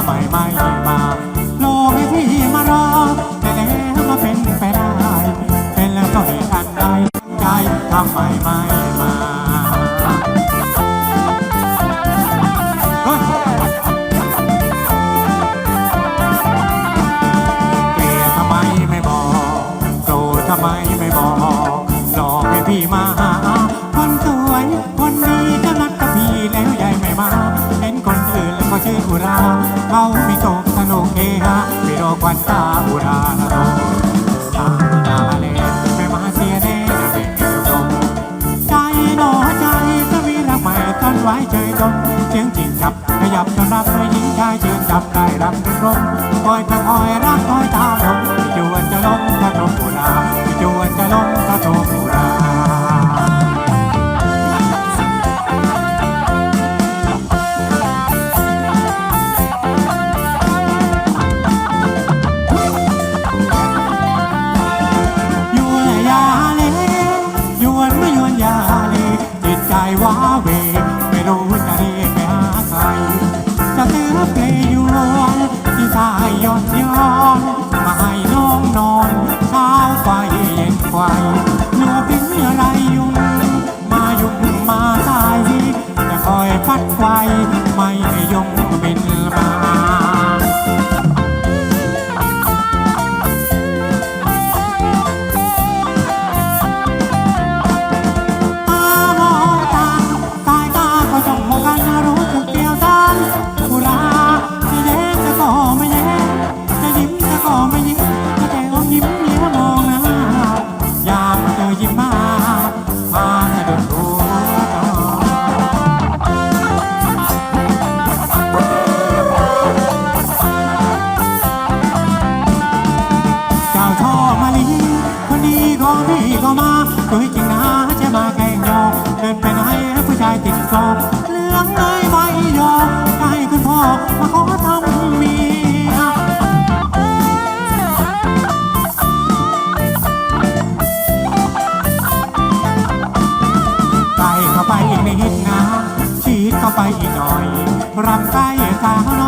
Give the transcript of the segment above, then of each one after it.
干嘛呀？ จงเสียงจีนจับขยับจนรับด้วยหญิงชายยืนจับได้รับเป็นรมคอยทั้ นิดนะชีดเข้าไปอีกหน่อยรัำไส้สาวน้อย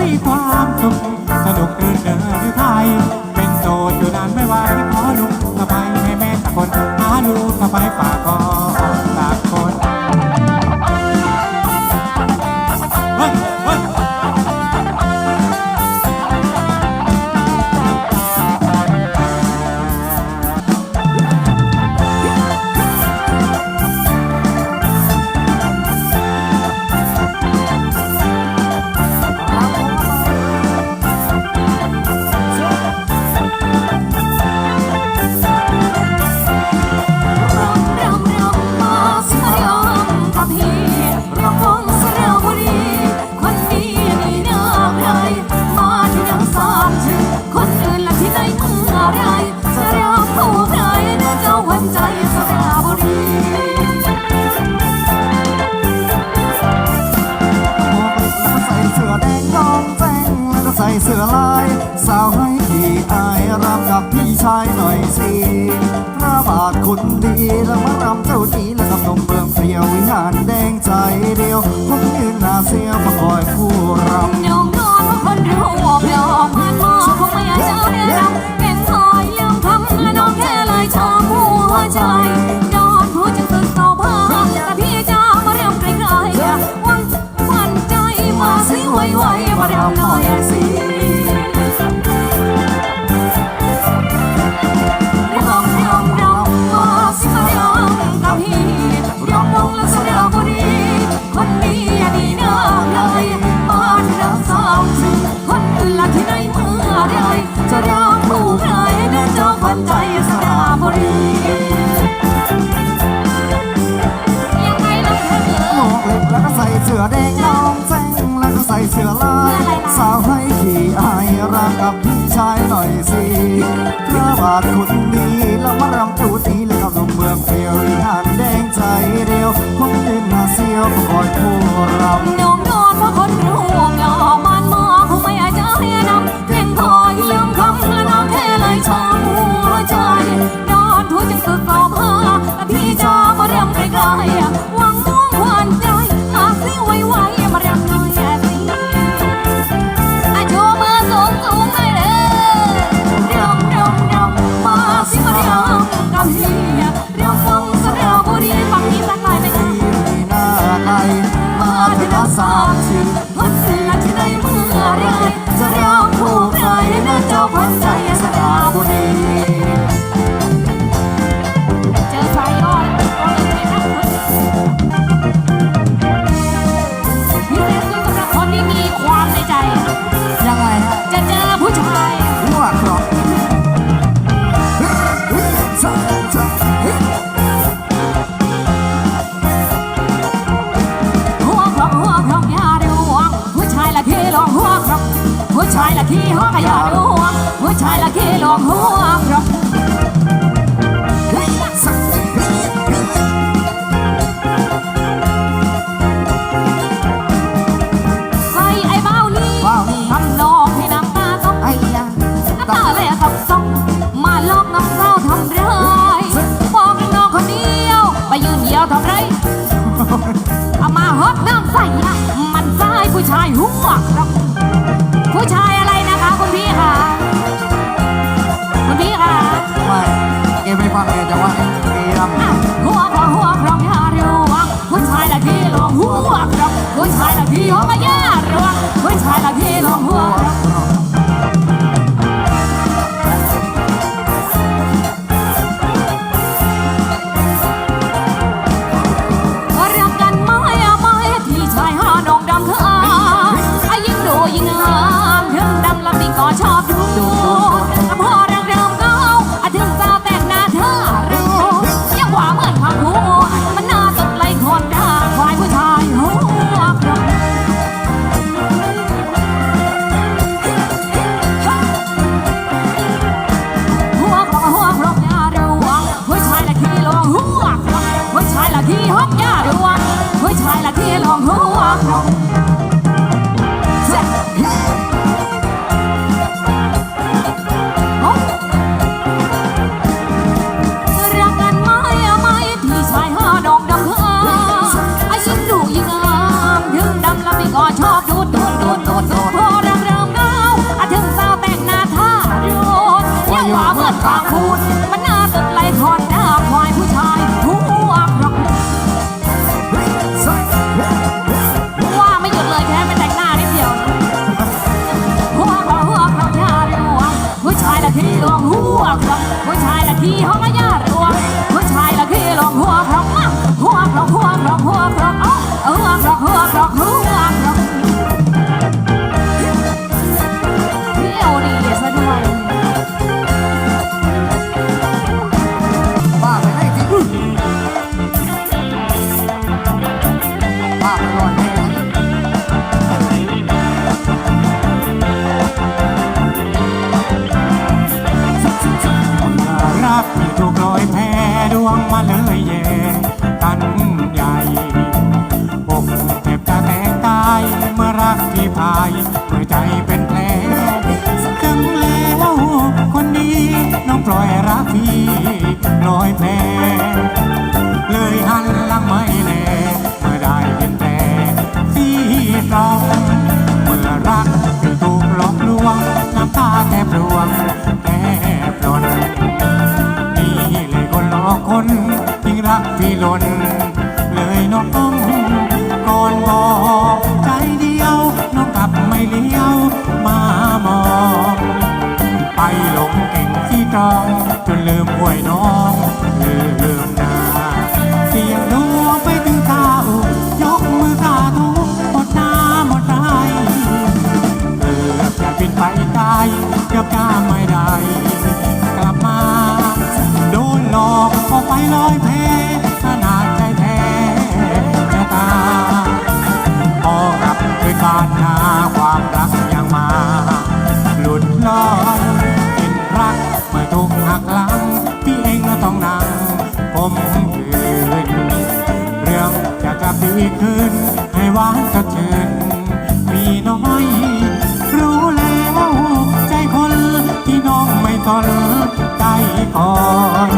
มีความสุขสนุกตื่นเดินหรือไทย เป็นโสดอยู่นานไม่ไหวขอลุงสบายให้แม่สักคนหาลูกสบายฝากขอ เสือลาย สาวให้พี่อายรำกับพี่ชายหน่อยสิพระบาทคุณดีแล้วมารำเจ้าดีแล้วกับนมเมืองเปรียววิหารแดงใจเดียวผมยืนหน้าเสียวมาคอยคู่รำน้องน้องคนรู้ว่าเปล่ามาขอคงไม่อยากจจะเรียนเก่งหอยยังทำน้องแค่เลยชอบหัวใจ Oj, vad han har jag sett ือแดง สาวให้ขี่อายรักกับพี่ชายหน่อยสิเพื่อบาทคนดีแล้วมารำตูตีแล้วกับลมเมืองเตียวหานแดงใจเร็วคงยืนหาเสียวคอยผู้รำนมนอนเพราะคนรูปหล่อมันมอคงไม่อาจจะให้นำเก่งพอยืมคำและน้องแค่เลยชอบหัวใจนอนทุกจังสุดสองห้าพี่จอมาเริ่มไกลๆ mà nó ลอยแพเลยหันหลังไม่แลเมื่อได้เห็นแต่สีตองเมื่อรักถูกหลอกลวงน้ำตาแทบรวงแทบหล่นนี่เลยคนหลอกคนยิ่งรักพี่หล่นเลยน้องต้องก่อนบอกใจเดียวน้องกลับไม่เลี้ยวมามองไปหลงเก่งที่ตรอง ลืมห่วยน้องลืมลืมนาเสียงดูไปถึงตาอุยกมือตาทุกหมดน้ำหมดใจเกือบจะบินไปตายเกือบจะไม่ีขึ้นให้หวานกระเจิงมีน้อย รู้แล้ว ใจคนที่น้องไม่ทนใจคอย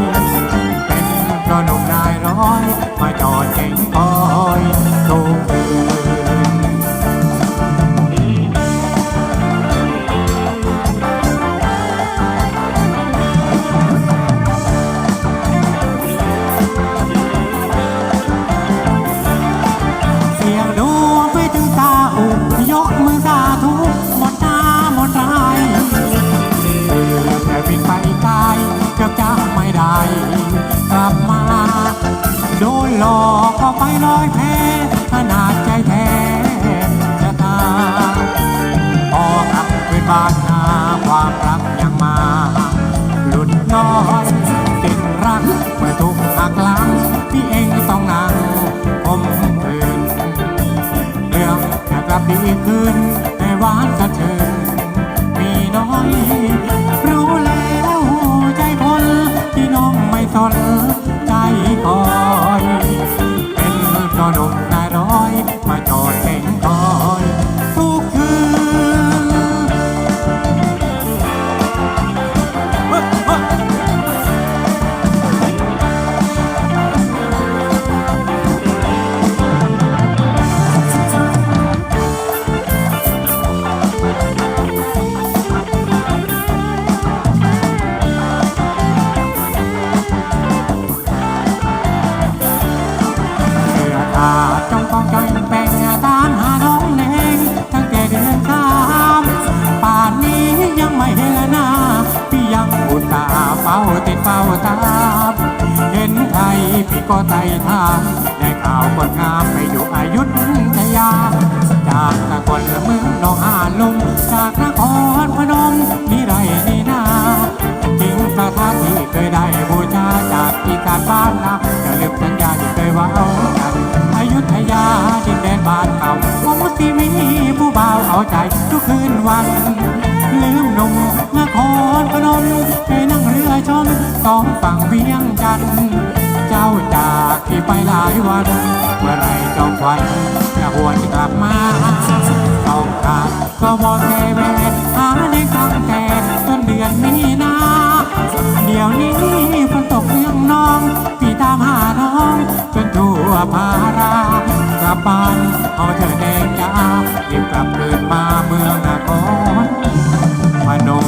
นแต่ห ที่เคยได้บูชาจากอีสานบ้านนาจะลืมสัญญาที่เคยว่าเอากันอายุธยาดินแดนบ้านเก่าคงที่มีผู้บ่าวเอาใจทุกคืนวัน ลืมนมนครพนมไปนั่งเรือชมสองฝั่งเวียงจันทร์เจ้าจากที่ไปหลายวันเมื่อไรจอมควันจะหวนกลับมาต้องขาดก็วอน วพารากลับบ้านเอาเธอแดงจ้ารีบกลับคืนมาเมืองนครพนม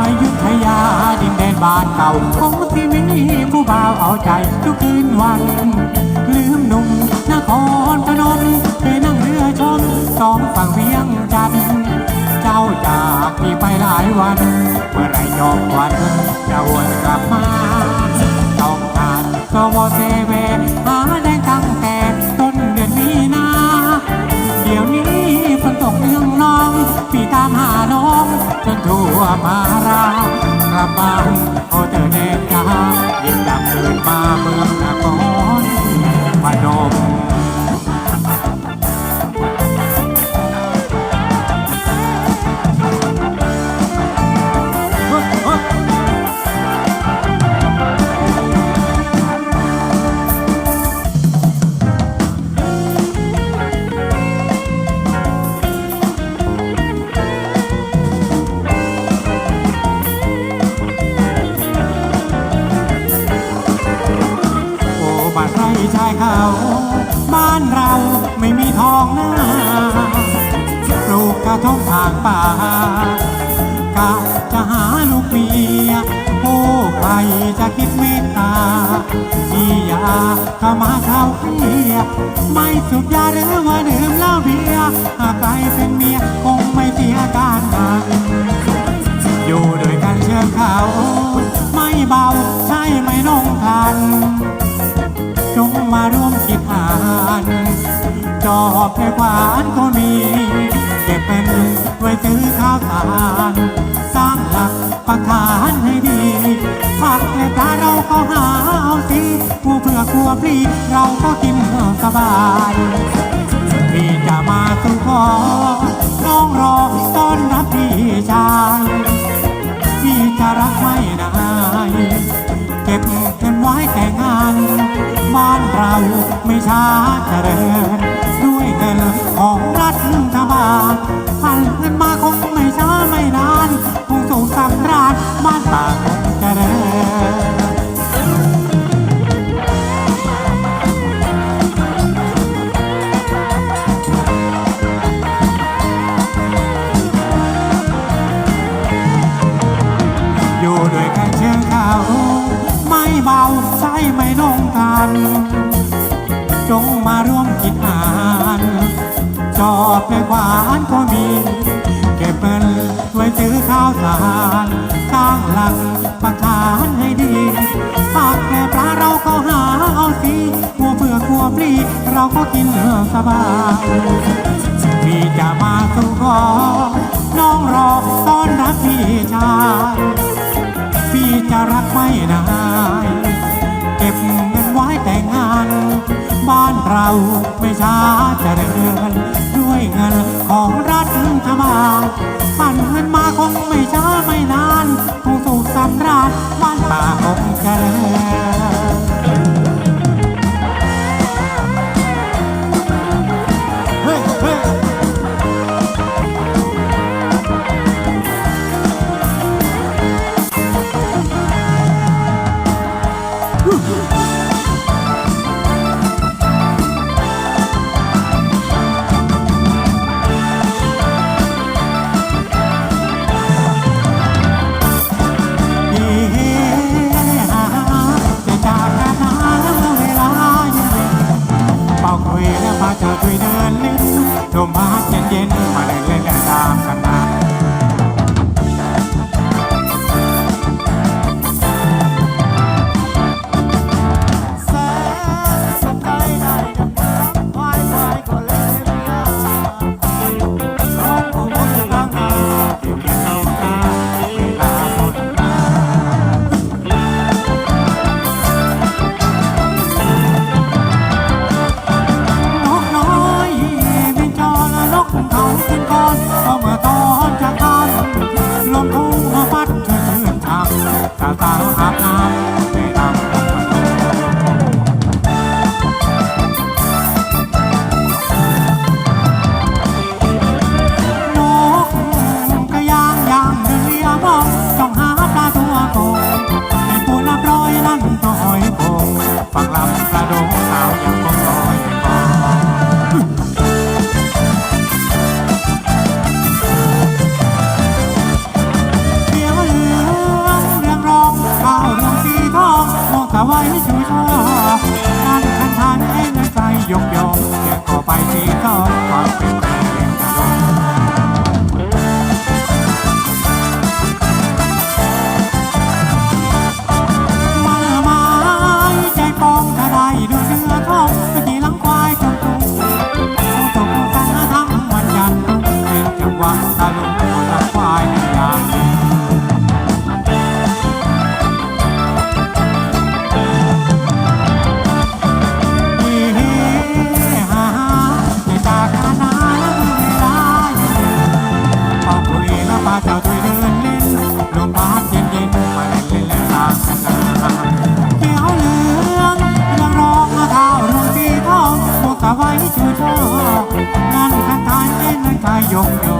อยุธยาดินแดนบ้านเก่าคงที่มีผู้บ่าวเอาใจทุกคืนวัน ลืมหนุ่มนครพนมไปนั่งเรือ ชมสองฝั่งเวียงจันทร์เจ้าจากที่ไปหลายวัน เมื่อไรยอมวันจะวนกลับมาต้องการสวเซเวหาแดงตั้งแต่ต้นเดือนมีนาเดี๋ยวนี้ฝนตกเนืองน้องพี่ตามหาน้องจนทั่วมารากลับบ้านโอเธอแดงจ้ายิ่งดับคืนมาเมืองนครพนม ไม่สุดยาหรือว่าดื่มเหล้าเบียร์หากใครเป็นเมียคงไม่เสียการงานอยู่ด้วยกันเชื่อเขาไม่เบาใช่ไม่ลงทันจงมาร่วมคิดอ่านจอบและขวานก็มีเก็บเป็นไว้ซื้อข้าวสาร สร้างหลักปักฐานให้ดี ผักและปลาเราก็หาเอาสิผู้เพื่อกลัวปลีเราก็กินสบายมีพี่จะมาสู่ขอน้องรอต้อนรับพี่ชายพี่จะรักไม่นายเก็บเงินไว้แต่งงานบ้านเราไม่ช้าเจริญด้วยเงินของรัฐบาลพันเงินมาคงไม่ช้าไม่นานคงส่งสำราญบ้านตางเริญ อยู่ด้วยกันเชิงเขาไม่เบาใจไม่ลงกัน จงมาร่วมกินอาหารจอบและขวาน กินสบายพี่จะมาสู่ขอน้องรอต้อนรับพี่ชายพี่จะรักไม่นายเก็บเงินไว้แต่งงาน บ้านเราไม่ช้าจะเริญด้วยเงินของรัฐบาลปั่นเงินมาคงไม่ช้าไม่นานคงสุขสำราญบ้านป่าคงเจริญ มองตะไว้ชูช่อการคันทานให้เงินใจยกยองเสียงก็ไปสีทอง วกตะไว้อนั่นคันทานที่นนั่นกายยงโยง